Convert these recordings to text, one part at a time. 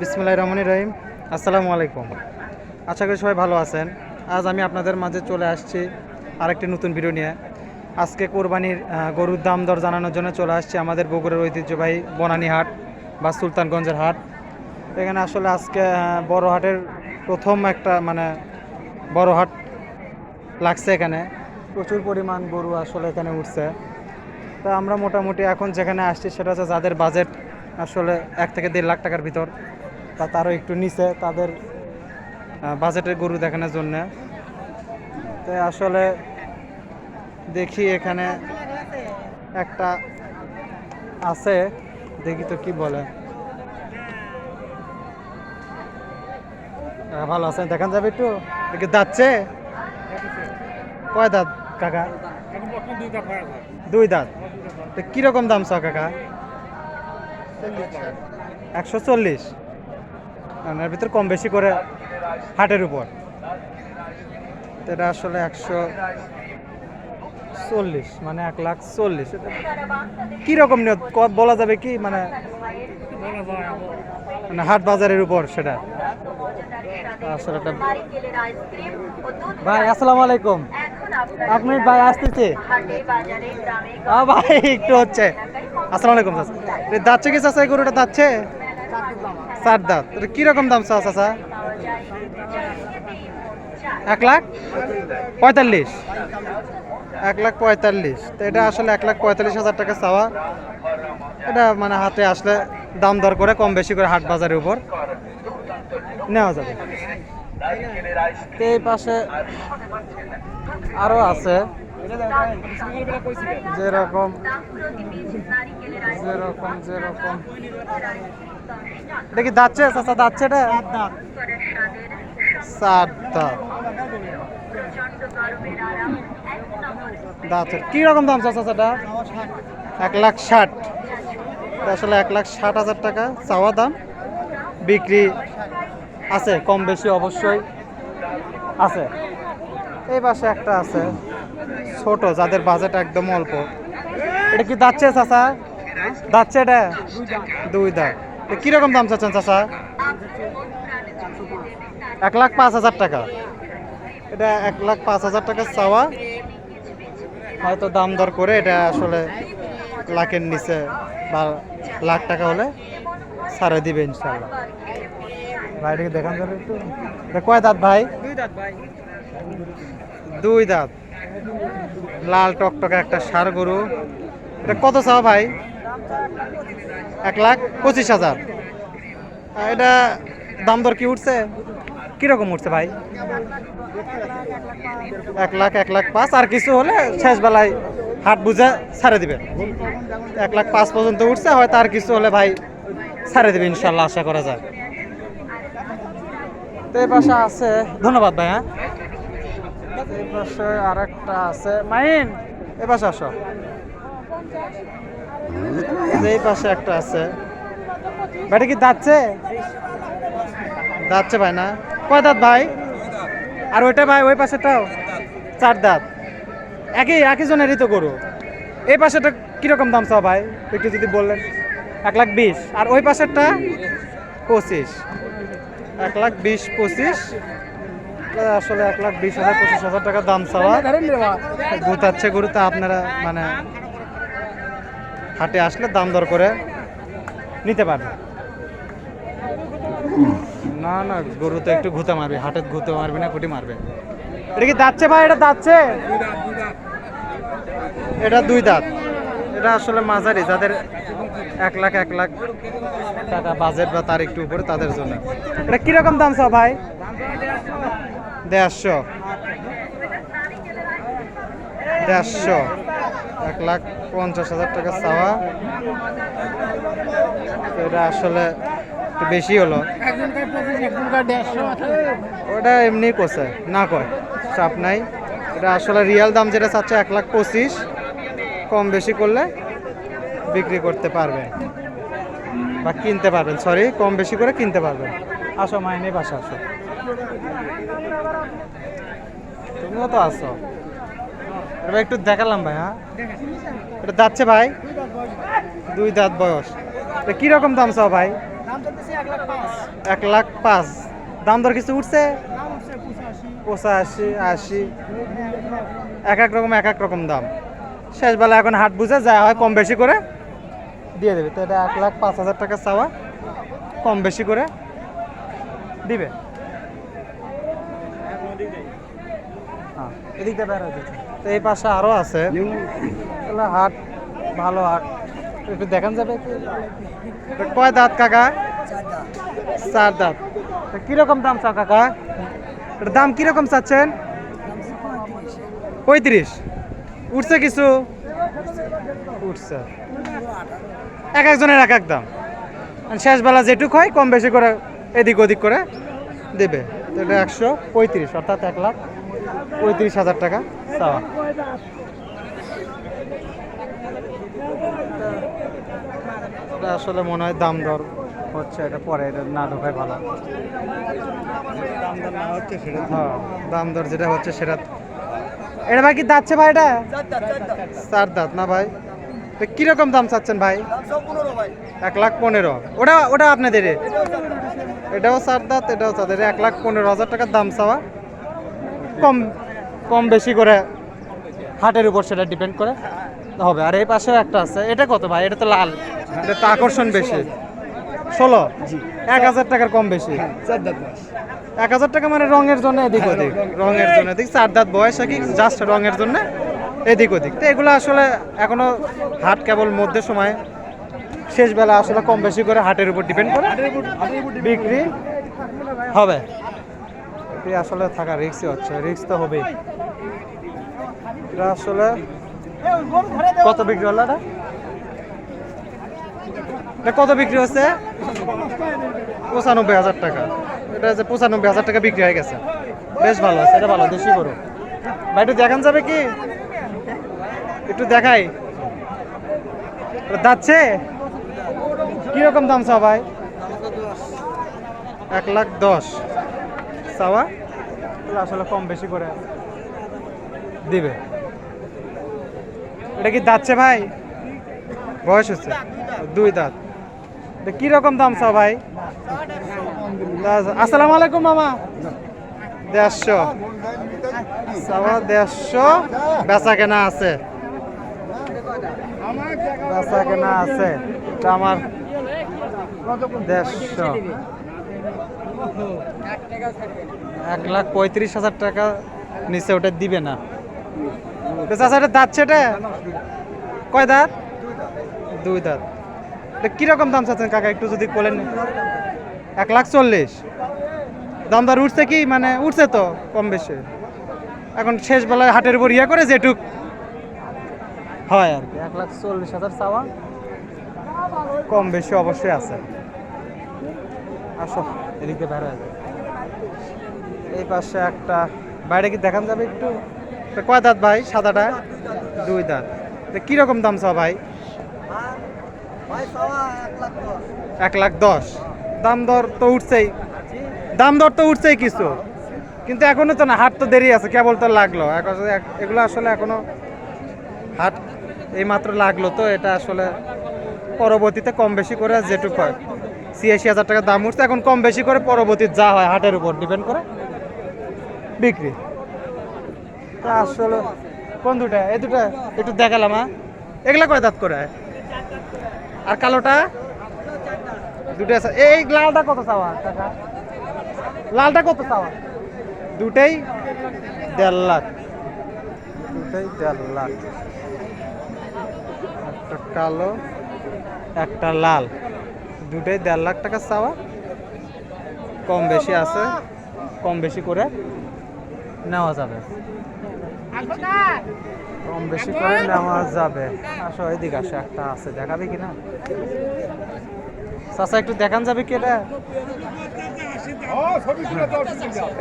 বিসমুল্লাহ রহমানি রহিম। আসসালামু আলাইকুম। আশা করি সবাই ভালো আছেন। আজ আমি আপনাদের মাঝে চলে আসছি আরেকটি নতুন ভিডিও নিয়ে। আজকে কোরবানির গরুর দাম দর জানানোর জন্য চলে আসছি আমাদের বগুড়ার ঐতিহ্যবাহী বনানী হাট বা সুলতানগঞ্জের হাট। এখানে আসলে আজকে বড় হাটের প্রথম একটা মানে বড় হাট লাগছে এখানে। প্রচুর পরিমাণ গরু আসলে এখানে উঠছে। তা আমরা মোটামুটি এখন যেখানে আসছি সেটা হচ্ছে যাদের বাজেট আসলে এক থেকে দেড় লাখ টাকার ভিতর। বা তারও একটু নিচে তাদের বাজেটের গরু দেখানোর জন্য। তো আসলে দেখি এখানে একটা আছে, দেখি তো কি বলে। ভালো আছে, দেখান যাবে একটু? দেখি দাঁতছে? কয় দাঁত, কাকা? দুই দাঁত। তো কীরকম দাম চাও, কাকা? একশো চল্লিশ। এর ভিতর কম বেশি করে হাটের উপর। এটা আসলে একশো চল্লিশ মানে এক লাখ চল্লিশ। কীরকম নিয়ত? বলা যাবে কি? মানে মানে হাট বাজারের উপর সেটা। আসলে ভাই, আসসালামু আলাইকুম। মিনিট ভাই আসতেছি? ভাই, একটু হচ্ছে। আসসালামু আলাইকুম দাচ্ছে কি, চাচা গরুটা দাচ্ছে চার দাঁত কীরকম দাম চা চাচা? এক লাখ? পঁয়তাল্লিশ। এক লাখ পঁয়তাল্লিশ। তো এটা আসলে এক লাখ পঁয়তাল্লিশ হাজার টাকা চাওয়া। এটা মানে হাতে আসলে দাম দর করে কম বেশি করে হাট বাজারের উপর। নেওয়া যাবে। এই পাশে আরও আছে। যেরকম যেরকম যেরকম। এটা কি দাচ্ছে চাচা দাচ্ছে এটা? সাত দাঁত। দাঁতের কি রকম দাম চাচা চাচা এক লাখ ষাট। আসলে এক লাখ ষাট হাজার টাকা চাওয়া দাম। বিক্রি আছে কম বেশি অবশ্যই আছে। এই পাশে একটা আছে ছোট যাদের বাজেট একদম অল্প। এটা কি দাচ্ছে চাচা? দাচ্ছে এটা? দুই দাঁত। কীরকম দাম চাচ্ছেন চাচা? এক লাখ পাঁচ হাজার টাকা। এটা এক লাখ পাঁচ হাজার টাকা চাওয়া। হয়তো দাম দর করে এটা আসলে লাখের নিচে বা লাখ টাকা হলে ছাড়ে দিবে ইনশাল্লাহ ভাই এটাকে দেখান যাবে একটু। কয় দাঁত ভাই? দুই দাঁত লাল টকটকে একটা সার গরু। এটা কত চাওয়া ভাই? এক লাখ পঁচিশ হাজার। এটা দাম দর কি উঠছে? কীরকম উঠছে ভাই? এক লাখ এক লাখ পাঁচ, আর কিছু হলে শেষ বেলায় হাট বুঝে ছাড়ে দিবে। এক লাখ পাঁচ পর্যন্ত উঠছে, হয়তো আর কিছু হলে ভাই ছাড়ে দিবে ইনশাল্লাহ আশা করা যায়। তো এই পাশে আছে, ধন্যবাদ ভাই হ্যাঁ। এই পাশে আর একটা আছে, মাইন, এ পাশে আসো। এই পাশে একটা আছে। ভাইটা কি দাঁতছে? দাঁতছে ভাই না? কয় দাঁত ভাই? আর ওইটা ভাই ওই পাশেটাও চার দাঁত। একই একই জনেরই তো গরু। এই পাশেটা কীরকম দাম চাও ভাই? একটু যদি বললেন। এক লাখ বিশ। আর ওই পাশেরটা পঁচিশ। এক লাখ বিশ, পঁচিশ। আসলে এক লাখ বিশ হাজার, পঁচিশ হাজার টাকা দাম চাওয়া। গুতাচ্ছে গরুতে, আপনারা মানে হাটে আসলে দাম দর করে নিতে পারবে। না না, গরু তো একটু ঘুতে মারবে, হাটে ঘুতে মারবে না কুটি মারবে। এটা কি দাঁতছে ভাই, এটা দাঁতছে? এটা দুই দাঁত। এটা আসলে মাঝারি, যাদের এক লাখ এক লাখ টাকা বাজেট বা তার একটু উপরে, তাদের জন্য। এটা কীরকম দাম চাও ভাই? দেড়শো। দেড়শো। এক লাখ পঞ্চাশ হাজার টাকা চাওয়া। এটা আসলে বেশি হলো। ওটা এমনি কোসে না কয়, চাপ নাই। এটা আসলে রিয়াল দাম যেটা চাচ্ছে এক লাখ পঁচিশ, কম বেশি করলে বিক্রি করতে পারবেন বা কিনতে পারবেন সরি কম বেশি করে কিনতে পারবেন। আসো, মাইনে বাসা আসো। তুমিও তো আসো এবার একটু দেখালাম ভাই হ্যাঁ? এটা যাচ্ছে ভাই? দুই দাঁত বয়স। এটা কীরকম দাম চাও ভাই? এক লাখ পাঁচ। দাম দর কিছু উঠছে? পঁচাশি, আশি। এক এক রকম, এক এক রকম দাম। শেষবেলা এখন হাট বুঝে যা হয় কম বেশি করে দিয়ে দেবে। তো এটা এক লাখ পাঁচ হাজার টাকা চাওয়া। কম বেশি করে দিবে। হ্যাঁ এদিকটা যাচ্ছে। এই পাশে আরও আছে। হাট, ভালো হাট। একটু দেখান যাবে কয় দাঁত কাকা? চার দাঁত। কীরকম দাম চাও কাকা? দাম কীরকম চাচ্ছেন? পঁয়ত্রিশ। উঠছে কিছু? উঠছে। এক একজনের এক এক দাম। শেষবেলা যেটুক হয়, কম বেশি করে এদিক ওদিক করে দেবে। এটা একশো পঁয়ত্রিশ, অর্থাৎ এক লাখ। পঁয়ত্রিশ হাজার টাকা চাওয়া। এটা আসলে মনে হয় দাম দর হচ্ছে, এটা পরে, এটা না ঢোকায় ভালো। হ্যাঁ দাম দর যেটা হচ্ছে সেটা। এটা ভাই কি দাচ্ছে ভাই এটা? চার দাঁত না ভাই? কীরকম দাম চাচ্ছেন ভাই? এক লাখ পনেরো। ওটা ওটা আপনাদের এটাও চার দাঁত, এটাও তাদের এক লাখ পনেরো হাজার টাকার দাম চাওয়া। কম কম বেশি করে হাটের উপর সেটা ডিপেন্ড করে। হবে আর এই পাশেও একটা আছে। এটা কত ভাই? এটা তো লাল। এটা তো আকর্ষণ বেশি। ষোলো? এক হাজার টাকার কম বেশি। এক হাজার টাকা মানে রঙের জন্য এদিক ওদিক। রঙের জন্য। এদিক চার দাঁত বয়স কি জাস্ট রঙের জন্য এদিক ওদিক। তো এগুলো আসলে এখনও হাট কেবল মধ্যে সময় শেষ বেলা আসলে কম বেশি করে হাটের উপর ডিপেন্ড করে। বিক্রি হবে। এটি আসলে থাকা রিক্সই হচ্ছে রিক্স তো হবেই। এটা আসলে কত বিক্রি হলো এটা? কত বিক্রি হচ্ছে পঁচানব্বই হাজার টাকা। এটা যে পঁচানব্বই হাজার টাকা বিক্রি হয়ে গেছে। বেশ ভালো আছে, এটা ভালো, দেশি গরু। ভাই, একটু দেখান যাবে কি? একটু দেখাই। যাচ্ছে? কীরকম দাম সবাই এক লাখ দশ। চাওয়া? তাহলে আসলে কম বেশি করে। দিবে। এটা কি দাঁতছে ভাই? বয়স হচ্ছে। দুই দাঁত। এটা কীরকম দাম চাও ভাই? আসসালামু আলাইকুম মামা। দেড়শো। চাওয়া দেড়শো। বেচা কেনা আছে। বেচা কেনা আছে। আমার দেড়শো। এক লাখ পঁয়ত্রিশ হাজার টাকা নিচে ওটা দিবে না। চাচা, এটা দাঁত সেটা কয় দাঁত? দুই দাঁত। এটা কীরকম দাম চাচ্ছেন কাকা, একটু যদি বলেন। এক লাখ চল্লিশ। দাম দর উঠছে কি? মানে উঠছে তো কম বেশি। এখন শেষ বেলায় হাটের উপর ইয়ে করে যেটুক হয় আর কি। এক লাখ চল্লিশ হাজার চাওয়া কম বেশি অবশ্যই আছে। আসো। এদিকে বের হয়ে যায় এই পাশে একটা, বাইরে কি দেখান যাবে একটু? কয় দাঁত ভাই? সাদাটা দুই দাঁত। কীরকম দাম চাও ভাই? এক লাখ দশ। দাম দর তো উঠছেই। দাম দর তো উঠছেই কিছু। কিন্তু এখনও তো না, হাট তো দেরি আছে, কেবল তো লাগল। এগুলো আসলে এখনও হাট এই মাত্র লাগল তো, এটা আসলে পরবর্তীতে কম বেশি করে যেটুক হয়। ছিয়াশি হাজার টাকা দাম উঠছে। এখন কম বেশি করে পরবর্তী যা হয় হাটের উপর ডিপেন্ড করে। বিক্রি। তা আসলে কোন দুটা এই দুটা একটু দেখালাম হ্যাঁ? এগুলা কয় দাঁত করে? আর কালোটা? দুটো এই লালটা কত চাওয়া? লালটা কত চাওয়া? দুটাই দেড় লাখ। দুটাই দেড় লাখ। একটা কালো, একটা লাল। দুটাই দেড় লাখ টাকা চাওয়া। কম বেশি আছে কম বেশি করে নেওয়া যাবে। কম বেশি করে নেওয়া যাবে। আসো এদিকে আসো একটা আছে দেখাবে কি না চাচা একটু দেখান যাবে কি এটা?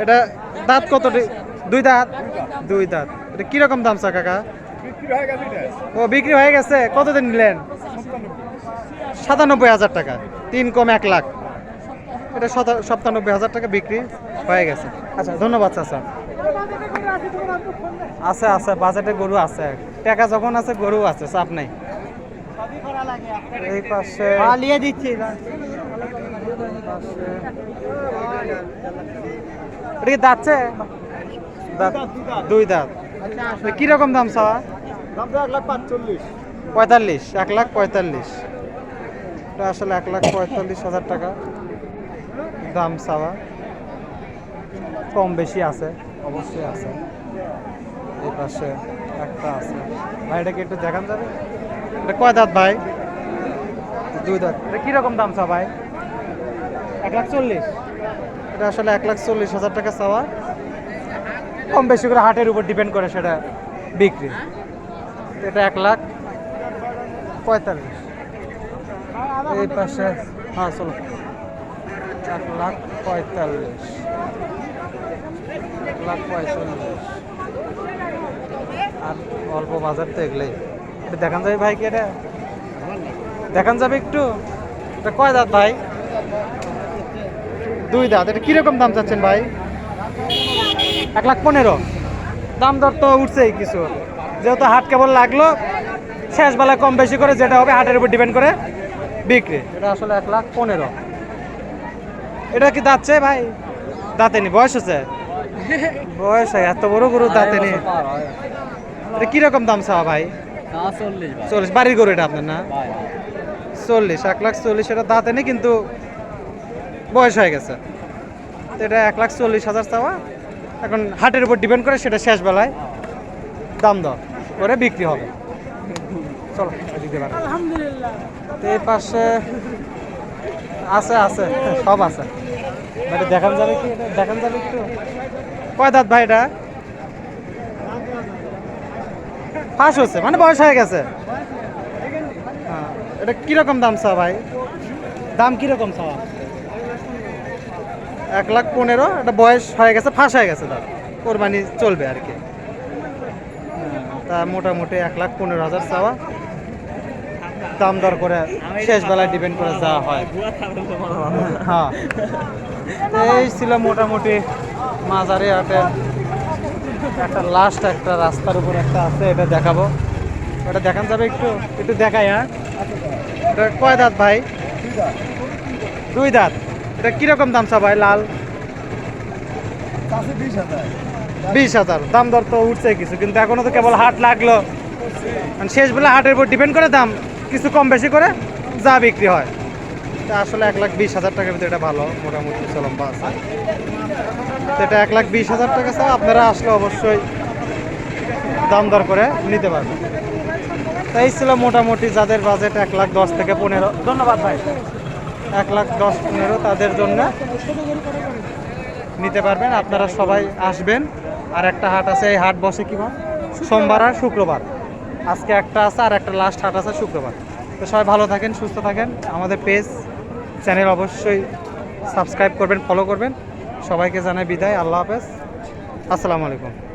এটা দাঁত কত দুই দাঁত? দুই দাঁত। এটা কীরকম দাম চা কাকা? ও বিক্রি হয়ে গেছে? কতদিন নিলেন? সাতানব্বই হাজার টাকা। তিন কম এক লাখ। এটা সতা- সপ্তানব্বই হাজার টাকা বিক্রি হয়ে গেছে। আচ্ছা ধন্যবাদ চাচা। আছে আছে বাজেটে গরু আছে। টাকা যখন আছে গরু আছে চাপ নাই। এই পাশে দিচ্ছি এটা কি দাঁতছে দুই দাঁত। এটা কীরকম দাম পাঁচচল্লিশ। পঁয়তাল্লিশ এক লাখ পঁয়তাল্লিশ। এটা আসলে এক লাখ পঁয়তাল্লিশ হাজার টাকা দাম চাওয়া কম বেশি আছে অবশ্যই আছে। এই পাশে একটা আছে। ভাই এটাকে একটু দেখান যাবে? এটা কয় দাঁত ভাই? দুই দাঁত। এটা কীরকম দাম চা ভাই? এক লাখ চল্লিশ। এটা আসলে এক লাখ চল্লিশ হাজার টাকা চাওয়া কম বেশি করে হাটের উপর ডিপেন্ড করে সেটা বিক্রি। এটা এক লাখ পঁয়তাল্লিশ। এই পাশে হ্যাঁ চলো। এক লাখ পঁয়তাল্লিশ। এক লাখ পঁয়তাল্লিশ। আর অল্প বাজার তো এগুলোই। দেখান যাবে ভাই কি এটা? দেখান যাবে একটু। এটা কয় দাঁত ভাই? দুই দাঁত। এটা কীরকম দাম চাচ্ছেন ভাই? এক লাখ পনেরো। দাম দর তো উঠছেই কিছু। যেহেতু হাট কেবল লাগল শেষ বেলায় কম বেশি করে যেটা হবে হাটের উপর ডিপেন্ড করে। বিক্রি। এটা আসলে এক লাখ পনেরো। এটা কি দাঁতছে ভাই? দাঁতেনি বয়স হচ্ছে বয়স হয়, এত বড় গরু দাঁতেনি এটা কীরকম দাম চাওয়া ভাই? চল্লিশ বাড়ির গরু এটা আপনার না? চল্লিশ এক লাখ চল্লিশ এটা দাঁতে নেই কিন্তু বয়স হয়ে গেছে। তো এটা এক লাখ চল্লিশ হাজার চাওয়া। এখন হাটের উপর ডিপেন্ড করে সেটা শেষ বেলায় দাম দর করে বিক্রি হবে। চলো। দিতে পারো। তো এই পাশে আছে আছে সব আছে। এটা দেখান যাবে কি? এটা দেখান যাবে একটু। কয় দাঁত ভাই এটা? ফাঁস হচ্ছে মানে বয়স হয়ে গেছে। হ্যাঁ, এটা কীরকম দাম চা ভাই? দাম কীরকম চা এক লাখ পনেরো এটা বয়স হয়ে গেছে ফাঁস হয়ে গেছে তার কোরবানি চলবে আর কি। হ্যাঁ, তা মোটামুটি এক লাখ পনেরো হাজার চাওয়া। দাম দর করে শেষ বেলায় ডিপেন্ড করে যাওয়া হয়। হ্যাঁ। এই ছিল মোটামুটি মাঝারি হাটের একটা লাস্ট একটা রাস্তার উপর একটা আছে, এটা দেখাবো। ওটা দেখান যাবে একটু একটু দেখাই হ্যাঁ। এটা কয় দাঁত ভাই? দুই দাঁত। এটা কীরকম দাম ভাই, লাল? বিশ হাজার। দাম দর তো উঠছে কিছু, কিন্তু এখনও তো কেবল হাট লাগল। মানে শেষ বেলা হাটের উপর ডিপেন্ড করে দাম। কিছু কম বেশি করে যা বিক্রি হয়। তা আসলে এক লাখ বিশ হাজার টাকার ভিতরে এটা ভালো, মোটামুটি চলম্বা আছে। তো এটা এক লাখ বিশ হাজার টাকা চাও আপনারা আসলে অবশ্যই দাম দর করে নিতে পারবেন। তাই ছিল মোটামুটি যাদের বাজেট এক লাখ দশ থেকে পনেরো। ধন্যবাদ ভাই। এক লাখ দশ পনেরো তাদের জন্য নিতে পারবেন। আপনারা সবাই আসবেন। আর একটা হাট আছে, এই হাট বসে কি বার? সোমবার আর শুক্রবার। আজকে একটা আছে আর একটা লাস্ট হাট আছে, শুক্রবার। তো সবাই ভালো থাকেন, সুস্থ থাকেন। আমাদের পেজ চ্যানেল অবশ্যই সাবস্ক্রাইব করবেন ফলো করবেন। সবাইকে জানাই বিদায়, আল্লাহ হাফেজ। আসসালামু আলাইকুম।